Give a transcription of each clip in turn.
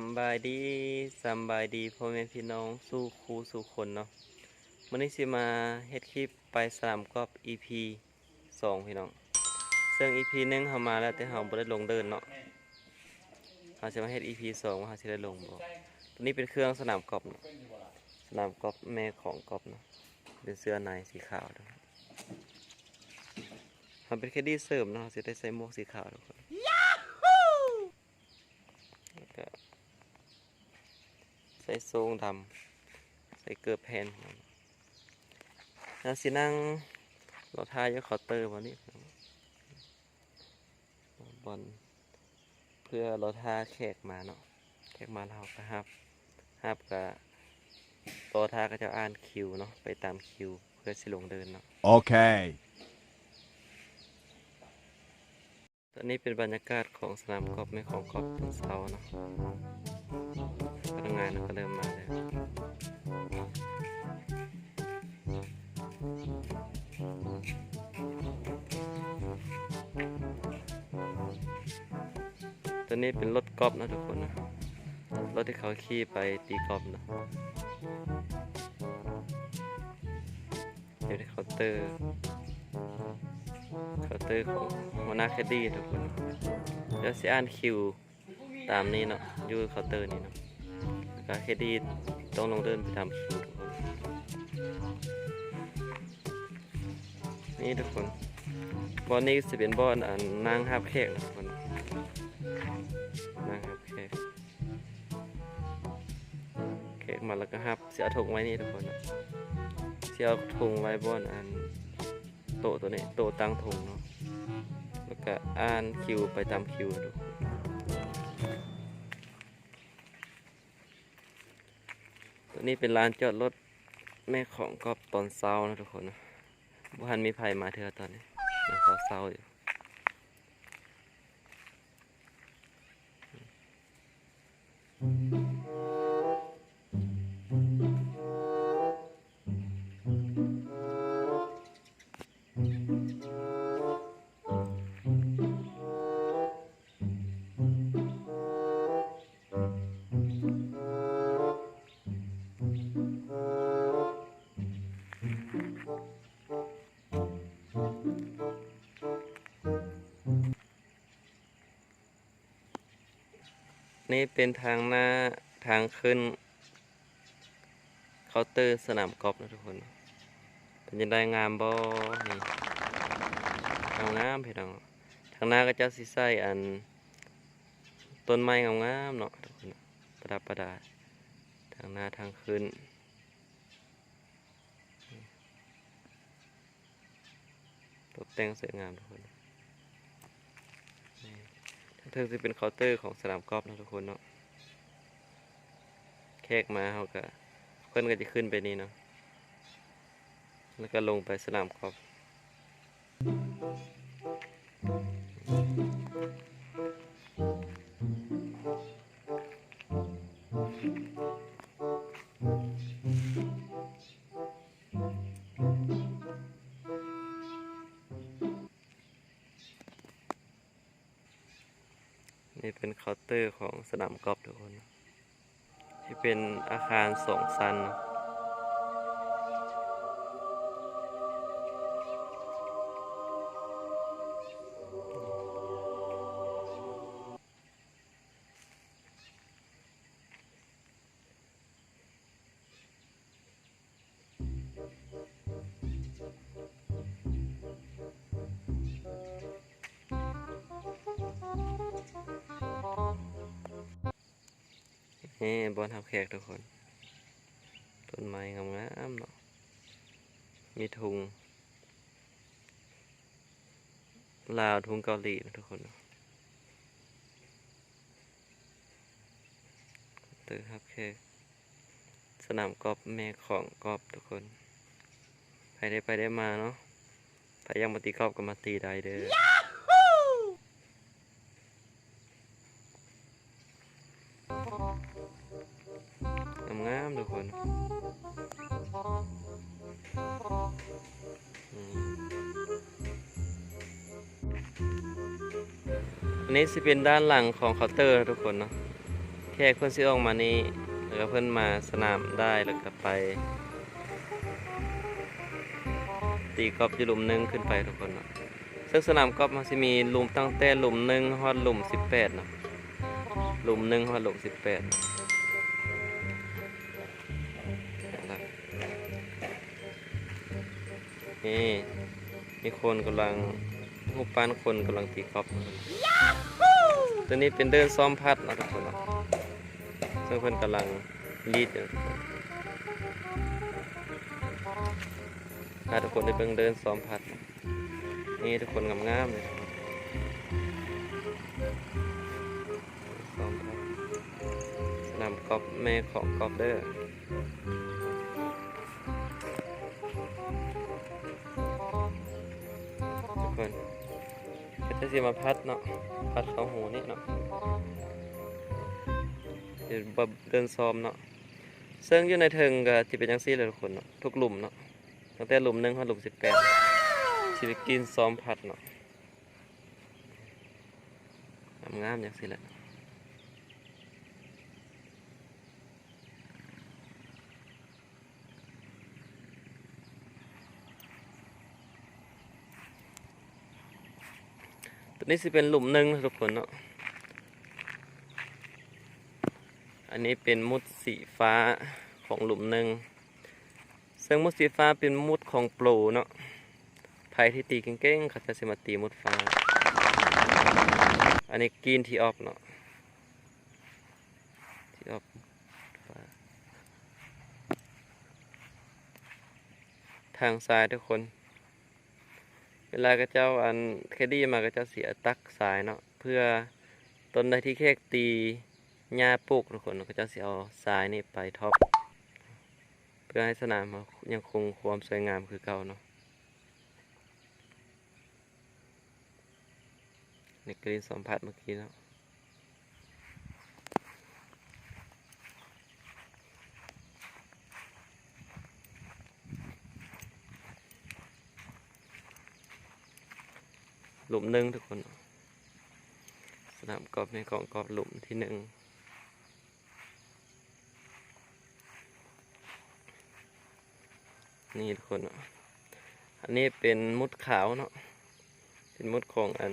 ำบายดีสบายดีพ่อแม่พี่น้องสู้ครูสู้คนเนาะวันนี้สิมาเฮ็ดคลิปไปสนามกอล์ฟ EP สองพี่น้อง ซึ่ง EP หนึ่งเฮามาแล้วแต่เฮาบ่ได้ลงเดินเนาะเฮาจะมาเฮ็ด EP สองว่าเฮาสิได้ลงบ่ตัวนี้เป็นเครื่องสนามกอล์ฟสนามกอล์ฟแม่ของกอล์ฟเนาะเป็นเสื้อในสีขาวนะครับมันเป็นแค่ดีเสริมเนาะเฮาสิได้ใส่หมวกสีขาวทุกคน แล้วก็ ใส่ทรงดำใส่เกลือแผ่นแล้วสินั่งเราทายยกเคาน์เตอร์วันนี้บอลเพื่อเราทาแขกมาเนาะแขกมาเราก็ฮับฮับกับตัวทาก็จะอ่านคิวเนาะไปตามคิวเพื่อสิลงเดินเนาะ Okay. ตอนนี้เป็นบรรยากาศของสนามกอล์ฟไม่ของกอล์ฟตอนเช้าเนาะ พนักงานก็เริ่มมาแล้วตัวนี้เป็นรถกอล์ฟนะทุกคนนะ รถที่เขาขี่ไปตีกอล์ฟนะอยู่ที่เคาน์เตอร์ เคาน์เตอร์ของหัวหน้าแคดดี้ทุกคนแล้วสิอ่านคิวตามนี้เนาะอยู่เคาน์เตอร์นี่เนาะ แล้วก็แคดดี้ต้องลงเดินไปตามคิวทุกคนนี่ทุกคนบอลนี้จะเป็นบอลอันนางฮับแขกนะทุกคนนางฮับแขกแขกมาแล้วก็ฮับเสียถุงไว้นี่ทุกคนนะเสียถุงไว้บอลอันโตตัวนี้โตตั้งธงเนาะแล้วก็อ่านคิวไปตามคิวดูตัวนี้ นี่เป็นร้านจอดรถแม่ของกอบตอนเช้านะทุกคนนะบุหันมีไผมาเถอะตอนนี้ยังเศร้าๆอยู่ นี่เป็นทางหน้าทางขึ้นเคาน์เตอร์สนามกอล์ฟนะทุกคน เป็นยังได้งามบ่นี่งามงามๆพี่น้องทางหน้าก็จะสิใสอัน ต้นไม้งามๆเนาะทุกคนประดับประดาทางหน้าทางขึ้นตกแต่งสวยงามทุกคน เทิงจะเป็นเคาน์เตอร์ของสนามกอล์ฟนะทุกคนเนาะแขกมาเขาก็เพื่อนก็จะขึ้นไปนี่เนาะแล้วก็ลงไปสนามกอล์ฟ เป็นเคาน์เตอร์ของสนามกอล์ฟทุกคน ที่เป็นอาคารสองชั้นเนาะ นี่บอลทับแขกทุกคน ต้นไม้งามๆเนาะ มีทุง ลาวทุงเกาหลีนะทุกคนเตอร์ทับแขก สนามกอล์ฟแม่ของกอล์ฟทุกคน ใครได้ไปได้มาเนาะถ้ายังมาตีกอล์ฟก็มาตีได้เด้อ นนี้สิเป็นด้านหลังของเคาน์เตอร์ทุกคนเนาะแขกเพิ่นสิออกมานี่แล้วก็เพิ่นมาสนามได้แล้วก็ไป ตีกอล์ฟอยู่หลุมหนึ่งขึ้นไปทุกคนเนาะซึ่งสนามกอล์ฟมันจะมีหลุมตั้งแต่หลุมหนึ่งฮอดหลุมสิบแปดเนาะหลุมหนึ่งฮอดหลุมสิบแปดนี่มีคนกำลังรูปปั้นคนกำลังตีกอล์ฟ ตัวนี้เป็นเดินซ้อมพัดนะทุกคนนะซึ่งเพิ่อนกำลังลีดอยู่ทุกคนพาทุกคนได้เบิ่งเดินซ้อมพัด นี่ทุกคนงามๆเลยซ้อมพัดนามกอล์ฟแม่ของกอล์ฟเด้อทุกคน จะสิมาพัดเนาะพัดเข้าหูนี่เนาะเดี๋ยวเดินซ้อมเนาะซึ่งอยู่ในเทิงก็ที่เป็นจังซี่เลยทุกคนเนาะทุกหลุมเนาะตั้งแต่หลุมหนึ่งถึงหลุมสิบแปดสิไปกินซ้อมพัดเนาะงามๆอย่างสิแหละ ตัวนี้สิเป็นหลุมหนึ่งนะทุกคนเนาะ อันนี้เป็นมุดสีฟ้าของหลุมหนึ่งซึ่งมุดสีฟ้าเป็นมุดของโปรเนาะไผ่ที่ตีเก่งๆเขาจะสิมาตีมุดฟ้า อันนี้กรีนที่ออฟเนาะ ที่ออฟฟ้าทางซ้ายทุกคน เวลาก็เจ้าอันแคดดี้มาก็เจ้าเสียตักสายเนาะเพื่อต้นใดที่แคกตีหญ้าปลูกทุกคนก็จะเสียเอาสายนี่ไปท็อปเพื่อให้สนามมายังคงความสวยงามคือเก่าเนาะในกรีนสัมผัสเมื่อกี้เนา หลุมหนึ่งทุกคน สนามกอล์ฟในของกอล์ฟหลุมที่หนึ่งนี่ทุกคนเนาะอันนี้เป็นมุดขาวเนาะ เป็นมุดของอัน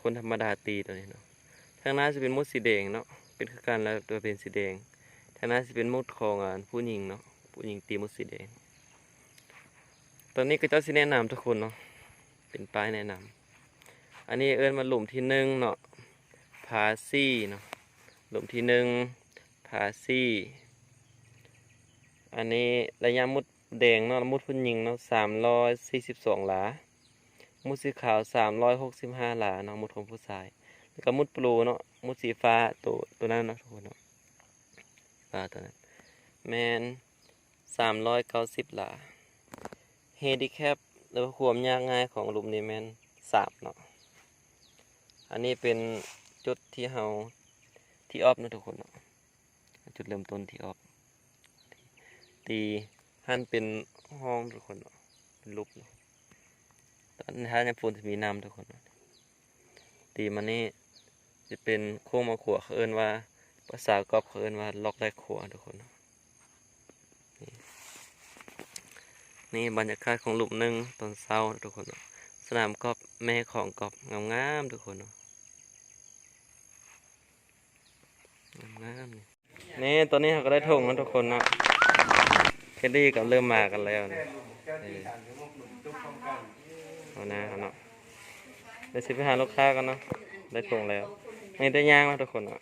คนธรรมดาตีตัวนี้เนาะ ทางหน้าจะเป็นมุดสีแดงเนาะ เป็นคือการแล้วตัวเป็นสีแดง ทางหน้าจะเป็นมุดของอันผู้หญิงเนาะ ผู้หญิงตีมุดสีแดง ตอนนี้ก็จ้าสิแนะนำทุกคนเนาะ เป็นป้ายแนะนำอันนี้เอิ้นมาหลุมที่หนึ่งเนาะพาซี่เนาะหลุมที่หนึ่งพาซี่ อันนี้ระยะมุดแดงเนาะมุดพุ่นยิงเนาะสามร้อยสี่สิบสองหลา มุดสีขาวสามร้อยหกสิบห้าหลาเนาะมุดของผู้ชาย แล้วก็มุดปลูเนาะมุดสีฟ้าตัวตัวนั้นเนาะทุกคนเนาะฟ้าตัวนั้นแมนสามร้อยเก้าสิบหลาเฮดิแคป หรือว่าความยากง่ายของหลุมนี้แมนสามเนาะ อันนี้เป็นจุดที่เฮาที่ออฟนะทุกคนเนาะจุดเริ่มต้นที่ออฟตีหันเป็นห้องทุกคนเนาะเป็นรูปเนาะตอนท้ายในปูนจะมีน้ำทุกคนเนาะตีมันนี่จะเป็นโค้งมาขวเขาเอินว่าภาษากอบเขาเอินว่าล็อกแรกขวทุกคนเนาะ นี่บรรยากาศของหลุมหนึ่งตอนเช้าทุกคนนะสนามกอบแม่ของกอบงามๆทุกคนนาะงามๆนี่ตอนนี้เราก็ได้ถงแล้วทุกคนนะแคดดี้กับเริ่มมากันแล้วนะเอาหน้าเนาะเดี๋ยวสิไปหาลูกค้ากันเนาะได้ทงแล้วไม่ได้ย่างแล้วทุกคนเนาะ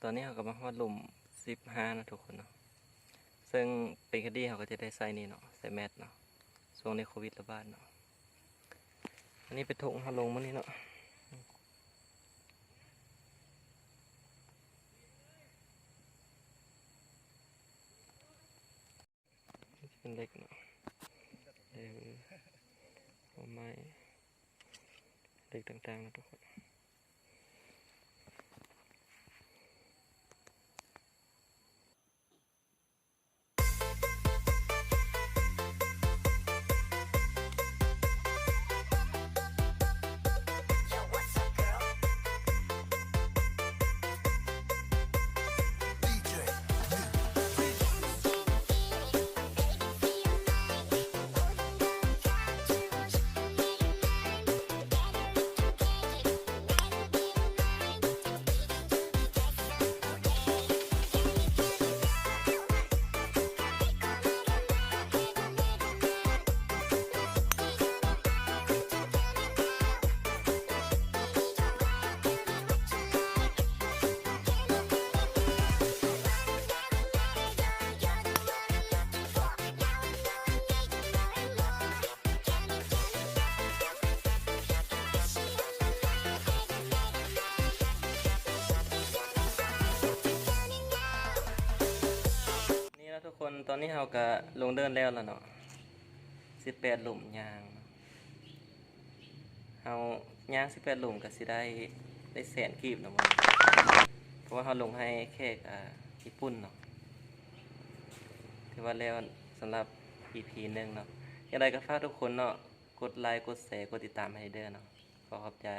อ่าอนนี้เขาก็มาฮอดหลุมสิบห้านะทุกคนเนาะซึ่งเป็นคดีเขาก็จะได้ใส่นี่เนาะใส่แมสเนาะช่วงในโควิดระบาดเนาะอันนี้เป็นถุงเขาลงมานี่เนาะเป็นเล็กเนาะเออเอาไม้เล็กต่างๆนะทุกคน คนตอนนี้เราก็ลงเดินแล้วล้วเนาะสิบแปดหลุมยางเรายางสิบแปดหลุมก็สิได้ได้แสนกีบนะมันเพราะว่าเราลงให้แค่อ่าญี่ปุ่นเนาะถือว่าแล้วสำหรับ EP หนึ่งเนาะอย่างไรก็ฝากทุกคนเนาะกดไลค์กดแชร์กดติดตามให้เด้อเนาะขอขอบใจ